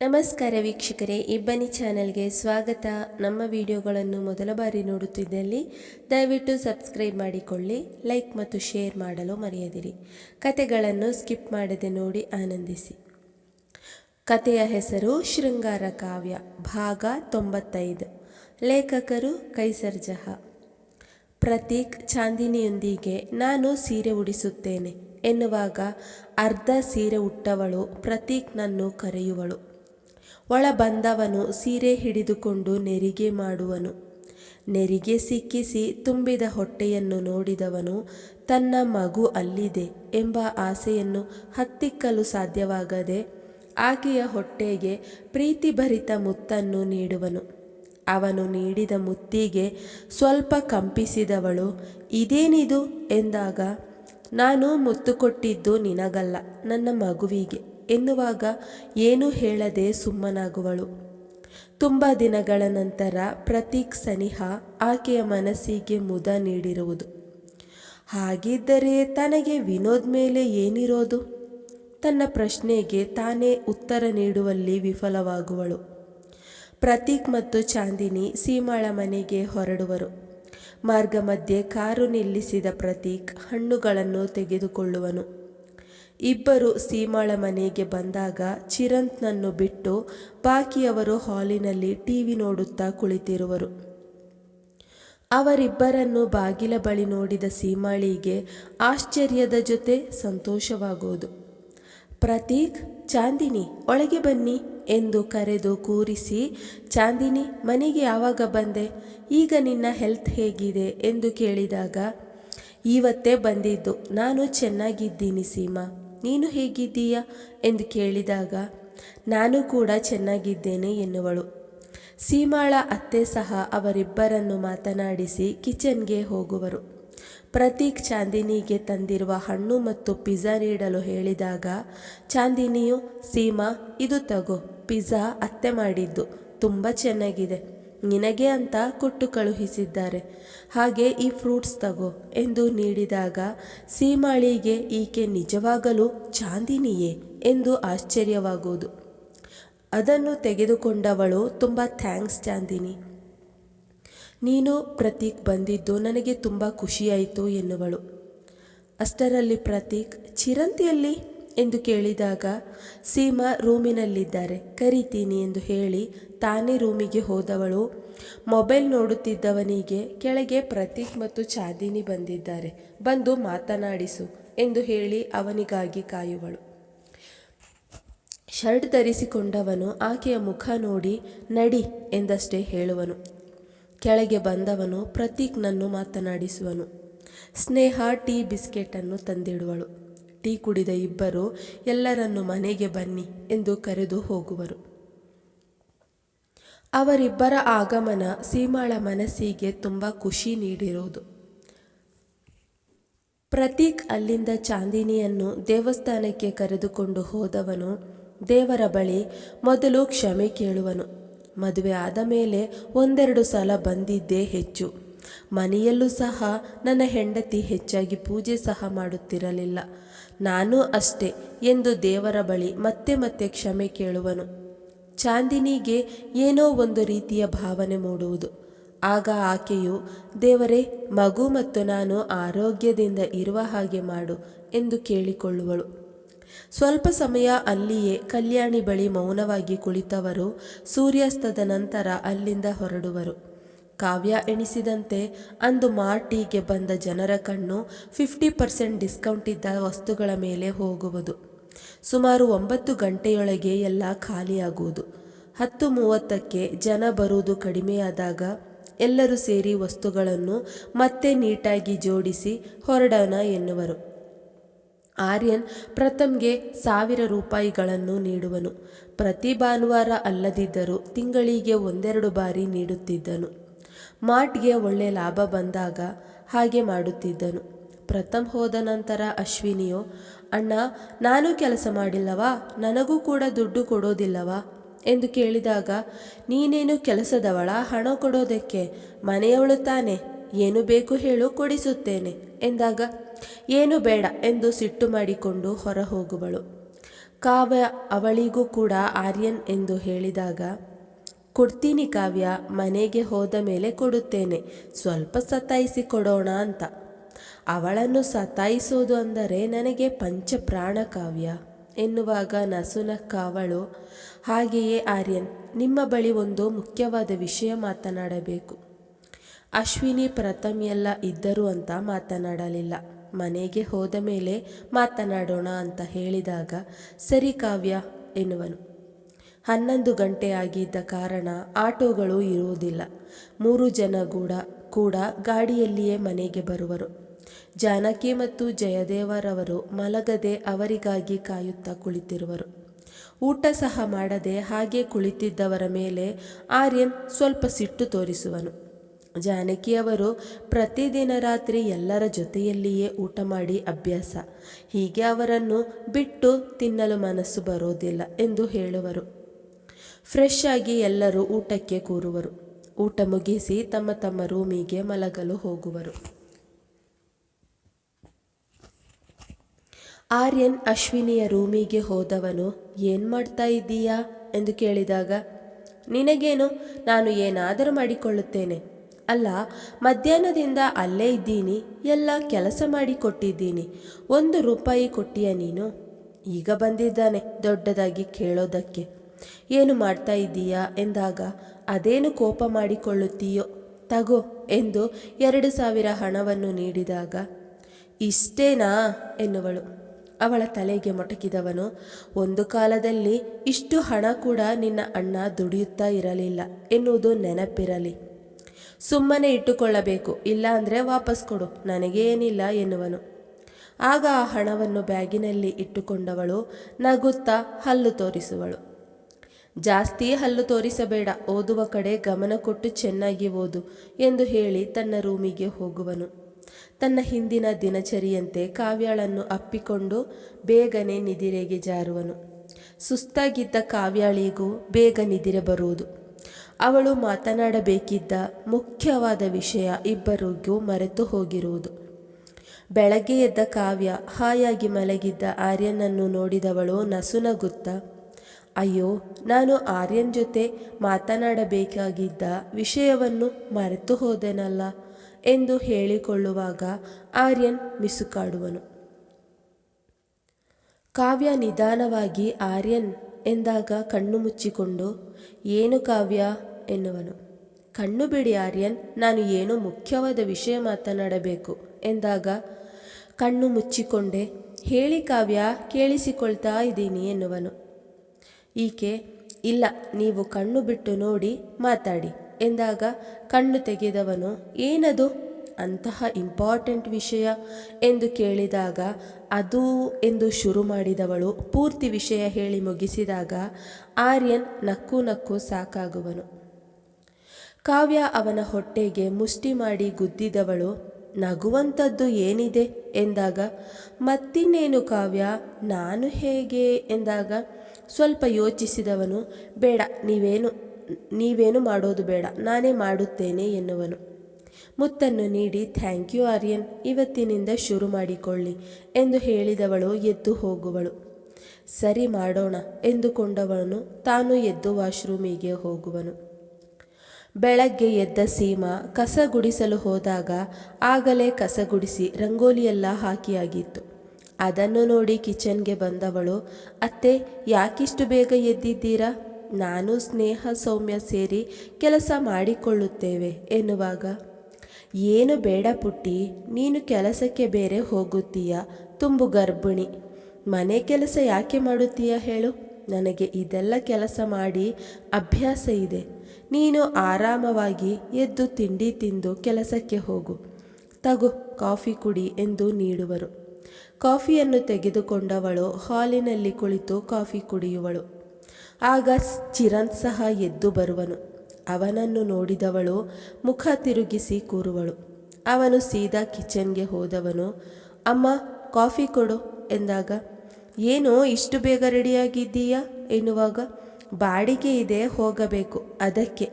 ನಮಸ್ಕಾರ ವೀಕ್ಷಕರೇ ಇಬ್ಬನಿ ಚಾನೆಲ್ಗೆ ಸ್ವಾಗತ. ನಮ್ಮ ವಿಡಿಯೋಗಳನ್ನು ಮೊದಲ ಬಾರಿ ನೋಡುತ್ತಿದ್ದಲ್ಲಿ ದಯವಿಟ್ಟು ಸಬ್ಸ್ಕ್ರೈಬ್ ಮಾಡಿಕೊಳ್ಳಿ, ಲೈಕ್ ಮತ್ತು ಶೇರ್ ಮಾಡಲು ಮರೆಯದಿರಿ. ಕತೆಗಳನ್ನು ಸ್ಕಿಪ್ ಮಾಡದೆ ನೋಡಿ ಆನಂದಿಸಿ. ಕತೆಯ ಹೆಸರು ಶೃಂಗಾರ ಕಾವ್ಯ, ಭಾಗ ತೊಂಬತ್ತೈದು. ಲೇಖಕರು ಕೈಸರ್ ಜಹಾ. ಪ್ರತೀಕ್, ಚಾಂದಿನಿಯೊಂದಿಗೆ ನಾನು ಸೀರೆ ಉಡಿಸುತ್ತೇನೆ ಎನ್ನುವಾಗ ಅರ್ಧ ಸೀರೆ ಉಟ್ಟವಳು ಪ್ರತೀಕ್ನನ್ನು ಕರೆಯುವಳು. ಒಳ ಬಂದವನು ಸೀರೆ ಹಿಡಿದುಕೊಂಡು ನೆರಿಗೆ ಮಾಡುವನು. ನೆರಿಗೆ ಸಿಕ್ಕಿಸಿ ತುಂಬಿದ ಹೊಟ್ಟೆಯನ್ನು ನೋಡಿದವನು, ತನ್ನ ಮಗು ಅಲ್ಲಿದೆ ಎಂಬ ಆಸೆಯನ್ನು ಹತ್ತಿಕ್ಕಲು ಸಾಧ್ಯವಾಗದೆ ಆಕೆಯ ಹೊಟ್ಟೆಗೆ ಪ್ರೀತಿಭರಿತ ಮುತ್ತನ್ನು ನೀಡುವನು. ಅವನು ನೀಡಿದ ಮುತ್ತಿಗೆ ಸ್ವಲ್ಪ ಕಂಪಿಸಿದವಳು, ಇದೇನಿದು? ಎಂದಾಗ, ನಾನು ಮುತ್ತು ಕೊಟ್ಟಿದ್ದು ನಿನಗಲ್ಲ, ನನ್ನ ಮಗುವಿಗೆ. ಎನ್ನುವಾಗ ಏನೂ ಹೇಳದೆ ಸುಮ್ಮನಾಗುವಳು. ತುಂಬ ದಿನಗಳ ನಂತರ ಪ್ರತೀಕ್ ಸನಿಹ ಆಕೆಯ ಮನಸ್ಸಿಗೆ ಮುದ ನೀಡಿರುವುದು. ಹಾಗಿದ್ದರೆ ತನಗೆ ವಿನೋದ್ ಮೇಲೆ ಏನಿರೋದು? ತನ್ನ ಪ್ರಶ್ನೆಗೆ ತಾನೇ ಉತ್ತರ ನೀಡುವಲ್ಲಿ ವಿಫಲವಾಗುವಳು. ಪ್ರತೀಕ್ ಮತ್ತು ಚಾಂದಿನಿ ಸೀಮಾಳ ಮನೆಗೆ ಹೊರಡುವರು. ಮಾರ್ಗ ಮಧ್ಯೆ ಕಾರು ನಿಲ್ಲಿಸಿದ ಪ್ರತೀಕ್ ಹಣ್ಣುಗಳನ್ನು ತೆಗೆದುಕೊಳ್ಳುವನು. ಇಬ್ಬರು ಸೀಮಾಳ ಮನೆಗೆ ಬಂದಾಗ ಚಿರಂತ್ನನ್ನು ಬಿಟ್ಟು ಬಾಕಿಯವರು ಹಾಲಿನಲ್ಲಿ ಟಿವಿ ನೋಡುತ್ತಾ ಕುಳಿತಿರುವರು. ಅವರಿಬ್ಬರನ್ನು ಬಾಗಿಲ ಬಳಿ ನೋಡಿದ ಸೀಮಾಳಿಗೆ ಆಶ್ಚರ್ಯದ ಜೊತೆ ಸಂತೋಷವಾಗುವುದು ಪ್ರತೀಕ್, ಚಾಂದಿನಿ, ಒಳಗೆ ಬನ್ನಿ ಎಂದು ಕರೆದು ಕೂರಿಸಿ, ಚಾಂದಿನಿ, ಮನೆಗೆ ಯಾವಾಗ ಬಂದೆ? ಈಗ ನಿನ್ನ ಹೆಲ್ತ್ ಹೇಗಿದೆ? ಎಂದು ಕೇಳಿದಾಗ, ಇವತ್ತೇ ಬಂದಿದ್ದು. ನಾನು ಚೆನ್ನಾಗಿದ್ದೀನಿ ಸೀಮಾ. ನೀನು ಹೇಗಿದ್ದೀಯ? ಎಂದು ಕೇಳಿದಾಗ, ನಾನು ಕೂಡ ಚೆನ್ನಾಗಿದ್ದೇನೆ ಎನ್ನುವಳು. ಸೀಮಾಳ ಅತ್ತೆ ಸಹ ಅವರಿಬ್ಬರನ್ನು ಮಾತನಾಡಿಸಿ ಕಿಚನ್ಗೆ ಹೋಗುವರು. ಪ್ರತೀಕ್ ಚಾಂದಿನಿಗೆ ತಂದಿರುವ ಹಣ್ಣು ಮತ್ತು ಪಿಜ್ಜಾ ನೀಡಲು ಹೇಳಿದಾಗ, ಚಾಂದಿನಿಯು, ಸೀಮಾ, ಇದು ತಗೋ, ಪಿಜ್ಜಾ ಅತ್ತೆ ಮಾಡಿದ್ದು, ತುಂಬ ಚೆನ್ನಾಗಿದೆ. ನಿನಗೆ ಅಂತ ಕೊಟ್ಟು ಕಳುಹಿಸಿದ್ದಾರೆ. ಹಾಗೆ ಈ ಫ್ರೂಟ್ಸ್ ತಗೋ ಎಂದು ನೀಡಿದಾಗ ಸೀಮಾಳಿಗೆ ಈಕೆ ನಿಜವಾಗಲೂ ಚಾಂದಿನಿಯೇ ಎಂದು ಆಶ್ಚರ್ಯವಾಗುವುದು ಅದನ್ನು ತೆಗೆದುಕೊಂಡವಳು ತುಂಬ ಥ್ಯಾಂಕ್ಸ್ ಚಾಂದಿನಿ. ನೀನು ಪ್ರತೀಕ್ ಬಂದಿದ್ದು ನನಗೆ ತುಂಬ ಖುಷಿಯಾಯಿತು ಎನ್ನುವಳು. ಅಷ್ಟರಲ್ಲಿ ಪ್ರತೀಕ್, ಚಿರಂತಿಯಲ್ಲಿ ಎಂದು ಕೇಳಿದಾಗ, ಸೀಮಾ ರೂಮಿನಲ್ಲಿದ್ದಾರೆ, ಕರಿತೀನಿ ಎಂದು ಹೇಳಿ ತಾನೇ ರೂಮಿಗೆ ಹೋದವಳು. ಮೊಬೈಲ್ ನೋಡುತ್ತಿದ್ದವನಿಗೆ ಕೆಳಗೆ ಪ್ರತೀಕ್ ಮತ್ತು ಚಾಂದಿನಿ ಬಂದಿದ್ದಾರೆ, ಬಂದು ಮಾತನಾಡಿಸು ಎಂದು ಹೇಳಿ ಅವನಿಗಾಗಿ ಕಾಯುವಳು. ಶರ್ಟ್ ಧರಿಸಿಕೊಂಡವನು ಆಕೆಯ ಮುಖ ನೋಡಿ, ನಡಿ ಎಂದಷ್ಟೇ ಹೇಳುವನು. ಕೆಳಗೆ ಬಂದವನು ಪ್ರತೀಕ್ನನ್ನು ಮಾತನಾಡಿಸುವನು. ಸ್ನೇಹ ಟೀ ಬಿಸ್ಕೆಟನ್ನು ತಂದಿಡುವಳು. ಟೀ ಕುಡಿದ ಇಬ್ಬರು, ಎಲ್ಲರನ್ನು ಮನೆಗೆ ಬನ್ನಿ ಎಂದು ಕರೆದು ಹೋಗುವರು. ಅವರಿಬ್ಬರ ಆಗಮನ ಸೀಮಾಳ ಮನಸ್ಸಿಗೆ ತುಂಬ ಖುಷಿ ನೀಡಿರುವುದು. ಪ್ರತೀಕ್ ಅಲ್ಲಿಂದ ಚಾಂದಿನಿಯನ್ನು ದೇವಸ್ಥಾನಕ್ಕೆ ಕರೆದುಕೊಂಡು ಹೋದವನು ದೇವರ ಬಳಿ ಮೊದಲು ಕ್ಷಮೆ ಕೇಳುವನು. ಮದುವೆ ಆದ ಮೇಲೆ ಒಂದೆರಡು ಸಲ ಬಂದಿದ್ದೇ ಹೆಚ್ಚು. ಮನೆಯಲ್ಲೂ ಸಹ ನನ್ನ ಹೆಂಡತಿ ಹೆಚ್ಚಾಗಿ ಪೂಜೆ ಸಹ ಮಾಡುತ್ತಿರಲಿಲ್ಲ. ನಾನು ಅಷ್ಟೇ ಎಂದು ದೇವರ ಬಳಿ ಮತ್ತೆ ಮತ್ತೆ ಕ್ಷಮೆ ಕೇಳುವನು. ಚಾಂದಿನಿಗೆ ಏನೋ ಒಂದು ರೀತಿಯ ಭಾವನೆ ಮೂಡುವುದು. ಆಗ ಆಕೆಯು, ದೇವರೇ, ಮಗು ಮತ್ತು ನಾನು ಆರೋಗ್ಯದಿಂದ ಇರುವ ಹಾಗೆ ಮಾಡು ಎಂದು ಕೇಳಿಕೊಳ್ಳುವಳು. ಸ್ವಲ್ಪ ಸಮಯ ಅಲ್ಲಿಯೇ ಕಲ್ಯಾಣಿ ಬಳಿ ಮೌನವಾಗಿ ಕುಳಿತವರು ಸೂರ್ಯಾಸ್ತದ ನಂತರ ಅಲ್ಲಿಂದ ಹೊರಡುವರು. ಕಾವ್ಯ ಎಣಿಸಿದಂತೆ ಅಂದು ಮಾರ್ಟಿಗೆ ಬಂದ ಜನರ ಕಣ್ಣು ಫಿಫ್ಟಿ ಪರ್ಸೆಂಟ್ ಡಿಸ್ಕೌಂಟ್ ಇದ್ದ ವಸ್ತುಗಳ ಮೇಲೆ ಹೋಗುವುದು. ಸುಮಾರು ಒಂಬತ್ತು ಗಂಟೆಯೊಳಗೆ ಎಲ್ಲ ಖಾಲಿಯಾಗುವುದು. ಹತ್ತು ಮೂವತ್ತಕ್ಕೆ ಜನ ಬರುವುದು ಕಡಿಮೆಯಾದಾಗ ಎಲ್ಲರೂ ಸೇರಿ ವಸ್ತುಗಳನ್ನು ಮತ್ತೆ ನೀಟಾಗಿ ಜೋಡಿಸಿ ಹೊರಡೋಣ ಎನ್ನುವರು. ಆರ್ಯನ್ ಪ್ರಥಮ್ಗೆ ಸಾವಿರ ರೂಪಾಯಿಗಳನ್ನು ನೀಡುವನು. ಪ್ರತಿ ಭಾನುವಾರ ಅಲ್ಲದಿದ್ದರೂ ತಿಂಗಳಿಗೆ ಒಂದೆರಡು ಬಾರಿ ನೀಡುತ್ತಿದ್ದನು. ಮಾಟ್ಗೆ ಒಳ್ಳೆ ಲಾಭ ಬಂದಾಗ ಹಾಗೆ ಮಾಡುತ್ತಿದ್ದನು. ಪ್ರಥಮ್ ಹೋದ ನಂತರ ಅಶ್ವಿನಿಯು, ಅಣ್ಣ, ನಾನು ಕೆಲಸ ಮಾಡಿಲ್ಲವಾ? ನನಗೂ ಕೂಡ ದುಡ್ಡು ಕೊಡೋದಿಲ್ಲವಾ? ಎಂದು ಕೇಳಿದಾಗ, ನೀನೇನು ಕೆಲಸದವಳ? ಹಣ ಕೊಡೋದಕ್ಕೆ? ಮನೆಯವಳು ತಾನೆ? ಏನು ಬೇಕು ಹೇಳು, ಕೊಡಿಸುತ್ತೇನೆ. ಎಂದಾಗ, ಏನು ಬೇಡ ಎಂದು ಸಿಟ್ಟು ಮಾಡಿಕೊಂಡು ಹೊರ ಹೋಗುವಳು ಕಾವ್ಯ ಅವಳಿಗೂ ಕೂಡ ಆರ್ಯನ್ ಎಂದು ಹೇಳಿದಾಗ ಕೊಡ್ತೀನಿ ಕಾವ್ಯ, ಮನೆಗೆ ಹೋದ ಮೇಲೆ ಕೊಡುತ್ತೇನೆ. ಸ್ವಲ್ಪ ಸತಾಯಿಸಿ ಕೊಡೋಣ ಅಂತ. ಅವಳನ್ನು ಸತಾಯಿಸೋದು ಅಂದರೆ ನನಗೆ ಪಂಚಪ್ರಾಣ ಕಾವ್ಯ. ಎನ್ನುವಾಗ ನಸುನಕ್ಕಾವಳು ಹಾಗೆಯೇ ಆರ್ಯನ್, ನಿಮ್ಮ ಬಳಿ ಒಂದು ಮುಖ್ಯವಾದ ವಿಷಯ ಮಾತನಾಡಬೇಕು. ಅಶ್ವಿನಿ ಪ್ರಥಮ್ ಎಲ್ಲ ಇದ್ದರು ಅಂತ ಮಾತನಾಡಲಿಲ್ಲ. ಮನೆಗೆ ಹೋದ ಮೇಲೆ ಮಾತನಾಡೋಣ ಅಂತ ಹೇಳಿದಾಗ, ಸರಿ ಕಾವ್ಯ, ಎನ್ನುವನು. ಹನ್ನೊಂದು ಗಂಟೆ ಆಗಿದ್ದ ಕಾರಣ ಆಟೋಗಳು ಇರುವುದಿಲ್ಲ. ಮೂರು ಜನ ಕೂಡ ಕೂಡ ಗಾಡಿಯಲ್ಲಿಯೇ ಮನೆಗೆ ಬರುವರು. ಜಾನಕಿ ಮತ್ತು ಜಯದೇವರವರು ಮಲಗದೆ ಅವರಿಗಾಗಿ ಕಾಯುತ್ತಾ ಕುಳಿತಿರುವರು. ಊಟ ಸಹ ಮಾಡದೆ ಹಾಗೆ ಕುಳಿತಿದ್ದವರ ಮೇಲೆ ಆರ್ಯನ್ ಸ್ವಲ್ಪ ಸಿಟ್ಟು ತೋರಿಸುವನು. ಜಾನಕಿಯವರು ಪ್ರತಿದಿನ ರಾತ್ರಿ ಎಲ್ಲರ ಜೊತೆಯಲ್ಲಿಯೇ ಊಟ ಮಾಡಿ ಅಭ್ಯಾಸ. ಹೀಗೆ ಅವರನ್ನು ಬಿಟ್ಟು ತಿನ್ನಲು ಮನಸ್ಸು ಬರೋದಿಲ್ಲ ಎಂದು ಹೇಳುವರು. ಫ್ರೆಶ್ ಆಗಿ ಎಲ್ಲರೂ ಊಟಕ್ಕೆ ಕೂರುವರು. ಊಟ ಮುಗಿಸಿ ತಮ್ಮ ತಮ್ಮ ರೂಮಿಗೆ ಮಲಗಲು ಹೋಗುವರು. ಆರ್ಯನ್ ಅಶ್ವಿನಿಯ ರೂಮಿಗೆ ಹೋದವನು, ಏನು ಮಾಡ್ತಾ ಇದ್ದೀಯಾ? ಎಂದು ಕೇಳಿದಾಗ, ನಿನಗೇನು? ನಾನು ಏನಾದರೂ ಮಾಡಿಕೊಳ್ಳುತ್ತೇನೆ. ಅಲ್ಲ, ಮಧ್ಯಾಹ್ನದಿಂದ ಅಲ್ಲೇ ಇದ್ದೀನಿ, ಎಲ್ಲ ಕೆಲಸ ಮಾಡಿ ಕೊಟ್ಟಿದ್ದೀನಿ. ಒಂದು ರೂಪಾಯಿ ಕೊಟ್ಟಿಯ ನೀನು? ಈಗ ಬಂದಿದ್ದಾನೆ, ದೊಡ್ಡದಾಗಿ ಕೇಳೋದಕ್ಕೆ. ಏನು ಮಾಡ್ತಾ ಇದ್ದೀಯಾ? ಎಂದಾಗ, ಅದೇನು ಕೋಪ ಮಾಡಿಕೊಳ್ಳುತ್ತೀಯೋ? ತಗೋ ಎಂದು ಎರಡು ಸಾವಿರ ಹಣವನ್ನು ನೀಡಿದಾಗ, ಇಷ್ಟೇನಾ? ಎನ್ನುವಳು. ಅವಳ ತಲೆಗೆ ಮೊಟಕಿದವನು, ಒಂದು ಕಾಲದಲ್ಲಿ ಇಷ್ಟು ಹಣ ಕೂಡ ನಿನ್ನ ಅಣ್ಣ ದುಡಿಯುತ್ತಾ ಇರಲಿಲ್ಲ ಎನ್ನುವುದು ನೆನಪಿರಲಿ. ಸುಮ್ಮನೆ ಇಟ್ಟುಕೊಳ್ಳಬೇಕು ಇಲ್ಲ ಅಂದರೆ ವಾಪಸ್ ಕೊಡು, ನನಗೇನಿಲ್ಲ ಎನ್ನುವನು. ಆಗ ಆ ಹಣವನ್ನು ಬ್ಯಾಗಿನಲ್ಲಿ ಇಟ್ಟುಕೊಂಡವಳು ನಗುತ್ತಾ ಹಲ್ಲು ತೋರಿಸುವಳು. ಜಾಸ್ತಿ ಹಲ್ಲು ತೋರಿಸಬೇಡ, ಓದುವ ಕಡೆ ಗಮನ ಕೊಟ್ಟು ಚೆನ್ನಾಗಿ ಓದು ಎಂದು ಹೇಳಿ ತನ್ನ ರೂಮಿಗೆ ಹೋಗುವನು. ತನ್ನ ಹಿಂದಿನ ದಿನಚರಿಯಂತೆ ಕಾವ್ಯಾಳನ್ನು ಅಪ್ಪಿಕೊಂಡು ಬೇಗನೆ ನಿದಿರೆಗೆ ಜಾರುವನು. ಸುಸ್ತಾಗಿದ್ದ ಕಾವ್ಯಾಳಿಗೂ ಬೇಗ ನಿದಿರೆ ಬರುವುದು. ಅವಳು ಮಾತನಾಡಬೇಕಿದ್ದ ಮುಖ್ಯವಾದ ವಿಷಯ ಇಬ್ಬರಿಗೂ ಮರೆತು ಹೋಗಿರುವುದು. ಬೆಳಗ್ಗೆ ಎದ್ದ ಕಾವ್ಯ ಹಾಯಾಗಿ ಮಲಗಿದ್ದ ಆರ್ಯನನ್ನು ನೋಡಿದವಳು ನಸುನಗುತ್ತಾ ಅಯ್ಯೋ, ನಾನು ಆರ್ಯನ್ ಜೊತೆ ಮಾತನಾಡಬೇಕಾಗಿದ್ದ ವಿಷಯವನ್ನು ಮರೆತು ಹೋದೆನಲ್ಲ ಎಂದು ಹೇಳಿಕೊಳ್ಳುವಾಗ ಆರ್ಯನ್ ಮಿಸುಕಾಡುವನು. ಕಾವ್ಯ ನಿಧಾನವಾಗಿ ಆರ್ಯನ್ ಎಂದಾಗ ಕಣ್ಣು ಮುಚ್ಚಿಕೊಂಡು, ಏನು ಕಾವ್ಯ? ಎನ್ನುವನು. ಕಣ್ಣು ಬಿಡಿ ಆರ್ಯನ್, ನಾನು ಏನು ಮುಖ್ಯವಾದ ವಿಷಯ ಮಾತನಾಡಬೇಕು? ಎಂದಾಗ ಕಣ್ಣು ಮುಚ್ಚಿಕೊಂಡೆ, ಹೇಳಿ ಕಾವ್ಯ, ಕೇಳಿಸಿಕೊಳ್ತಾ ಇದ್ದೀನಿ, ಎನ್ನುವನು. ಈಕೆ, ಇಲ್ಲ, ನೀವು ಕಣ್ಣು ಬಿಟ್ಟು ನೋಡಿ ಮಾತಾಡಿ. ಎಂದಾಗ, ಕಣ್ಣು ತೆಗೆದವನು ಏನದು? ಅಂತಹ ಇಂಪಾರ್ಟೆಂಟ್ ವಿಷಯ. ಎಂದು ಕೇಳಿದಾಗ, ಅದು ಎಂದು ಶುರು ಮಾಡಿದವಳು ಪೂರ್ತಿ ವಿಷಯ ಹೇಳಿ ಮುಗಿಸಿದಾಗ, ಆರ್ಯನ್ ನಕ್ಕು ನಕ್ಕು ಸಾಕಾಗುವನು. ಕಾವ್ಯ ಅವನ ಹೊಟ್ಟೆಗೆ ಮುಷ್ಟಿ ಮಾಡಿ ಗುದ್ದಿದವಳು, ನಗುವಂಥದ್ದು ಏನಿದೆ? ಎಂದಾಗ, ಮತ್ತಿನ್ನೇನು ಕಾವ್ಯ? ನಾನು ಹೇಗೆ? ಎಂದಾಗ ಸ್ವಲ್ಪ ಯೋಚಿಸಿದವನು, ಬೇಡ, ನೀವೇನು ನೀವೇನು ಮಾಡೋದು ಬೇಡ, ನಾನೇ ಮಾಡುತ್ತೇನೆ ಎನ್ನುವನು. ಮುತ್ತನ್ನು ನೀಡಿ, ಥ್ಯಾಂಕ್ ಯು ಆರ್ಯನ್, ಇವತ್ತಿನಿಂದ ಶುರು ಮಾಡಿಕೊಳ್ಳಿ ಎಂದು ಹೇಳಿದವಳು ಎದ್ದು ಹೋಗುವಳು. ಸರಿ ಮಾಡೋಣ ಎಂದುಕೊಂಡವನು ತಾನು ಎದ್ದು ವಾಶ್ರೂಮಿಗೆ ಹೋಗುವನು. ಬೆಳಗ್ಗೆ ಎದ್ದ ಸೀಮಾ ಕಸ ಗುಡಿಸಲು ಹೋದಾಗ ಆಗಲೇ ಕಸ ಗುಡಿಸಿ ರಂಗೋಲಿಯೆಲ್ಲ ಹಾಕಿಯಾಗಿತ್ತು ಅದನ್ನು ನೋಡಿ ಕಿಚನ್ಗೆ ಬಂದವಳು, ಅತ್ತೆ, ಯಾಕಿಷ್ಟು ಬೇಗ ಎದ್ದಿದ್ದೀರಾ? ನಾನು ಸ್ನೇಹ ಸೌಮ್ಯ ಸೇರಿ ಕೆಲಸ ಮಾಡಿಕೊಳ್ಳುತ್ತೇವೆ, ಎನ್ನುವಾಗ, ಏನು ಬೇಡ ಪುಟ್ಟಿ, ನೀನು ಕೆಲಸಕ್ಕೆ ಬೇರೆ ಹೋಗುತ್ತೀಯ, ತುಂಬು ಗರ್ಭಿಣಿ. ಮನೆ ಕೆಲಸ ಯಾಕೆ ಮಾಡುತ್ತೀಯ ಹೇಳು. ನನಗೆ ಇದೆಲ್ಲ ಕೆಲಸ ಮಾಡಿ ಅಭ್ಯಾಸ ಇದೆ. ನೀನು ಆರಾಮವಾಗಿ ಎದ್ದು ತಿಂಡಿ ತಿಂದು ಕೆಲಸಕ್ಕೆ ಹೋಗು. ತಗೋ, ಕಾಫಿ ಕುಡಿ, ಎಂದು ನೀಡುವರು. ಕಾಫಿಯನ್ನು ತೆಗೆದುಕೊಂಡವಳು ಹಾಲಿನಲ್ಲಿ ಕುಳಿತು ಕಾಫಿ ಕುಡಿಯುವಳು. ಆಗ ಚಿರಂತ್ ಸಹ ಎದ್ದು ಬರುವನು. ಅವನನ್ನು ನೋಡಿದವಳು ಮುಖ ತಿರುಗಿಸಿ ಕೂರುವಳು. ಅವನು ಸೀದಾ ಕಿಚನ್ಗೆ ಹೋದವನು, ಅಮ್ಮ, ಕಾಫಿ ಕೊಡು ಎಂದಾಗ, ಏನು, ಇಷ್ಟು ಬೇಗ ರೆಡಿಯಾಗಿದ್ದೀಯಾ? ಎನ್ನುವಾಗ, ಬಾಡಿಗೆ ಇದೆ, ಹೋಗಬೇಕು, ಅದಕ್ಕೆ.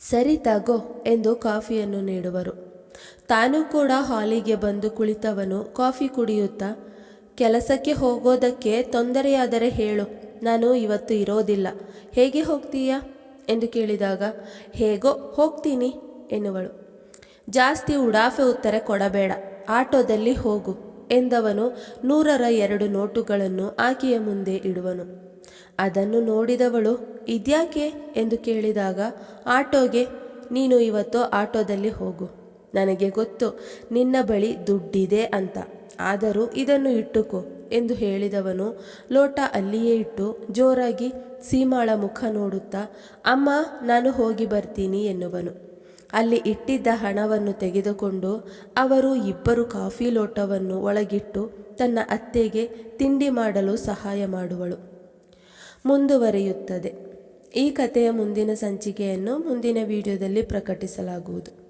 ಸರಿ, ತಗೋ ಎಂದು ಕಾಫಿಯನ್ನು ನೀಡುವರು. ತಾನು ಕೂಡ ಹಾಲಿಗೆ ಬಂದು ಕುಳಿತವನು, ಕಾಫಿ ಕುಡಿಯುತ್ತಾ, ಕೆಲಸಕ್ಕೆ ಹೋಗೋದಕ್ಕೆ ತೊಂದರೆಯಾದರೆ ಹೇಳು, ನಾನು ಇವತ್ತು ಇರೋದಿಲ್ಲ. ಹೇಗೆ ಹೋಗ್ತೀಯಾ? ಎಂದು ಕೇಳಿದಾಗ, ಹೇಗೋ ಹೋಗ್ತೀನಿ ಎನ್ನುವಳು. ಜಾಸ್ತಿ ಉಡಾಫೆ ಉತ್ತರ ಕೊಡಬೇಡ, ಆಟೋದಲ್ಲಿ ಹೋಗು ಎಂದವನು ನೂರರ ಎರಡು ನೋಟುಗಳನ್ನು ಆಕೆಯ ಮುಂದೆ ಇಡುವನು. ಅದನ್ನು ನೋಡಿದವಳು, ಇದ್ಯಾಕೆ? ಎಂದು ಕೇಳಿದಾಗ, ಆಟೋಗೆ, ನೀನು ಇವತ್ತು ಆಟೋದಲ್ಲಿ ಹೋಗು. ನನಗೆ ಗೊತ್ತು, ನಿನ್ನ ಬಳಿ ದುಡ್ಡಿದೆ ಅಂತ. ಆದರೂ ಇದನ್ನು ಇಟ್ಟುಕೋ ಎಂದು ಹೇಳಿದವನು ಲೋಟ ಅಲ್ಲಿಯೇ ಇಟ್ಟು ಜೋರಾಗಿ ಸೀಮಾಳ ಮುಖ ನೋಡುತ್ತಾ, ಅಮ್ಮ, ನಾನು ಹೋಗಿ ಬರ್ತೀನಿ ಎನ್ನುವನು. ಅಲ್ಲಿ ಇಟ್ಟಿದ್ದ ಹಣವನ್ನು ತೆಗೆದುಕೊಂಡು ಅವರು ಇಬ್ಬರು ಕಾಫಿ ಲೋಟವನ್ನು ಒಳಗಿಟ್ಟು ತನ್ನ ಅತ್ತೆಗೆ ತಿಂಡಿ ಮಾಡಲು ಸಹಾಯ ಮಾಡುವಳು. ಮುಂದುವರಿಯುತ್ತದೆ. ಈ ಕಥೆಯ ಮುಂದಿನ ಸಂಚಿಕೆಯನ್ನು ಮುಂದಿನ ವಿಡಿಯೋದಲ್ಲಿ ಪ್ರಕಟಿಸಲಾಗುವುದು.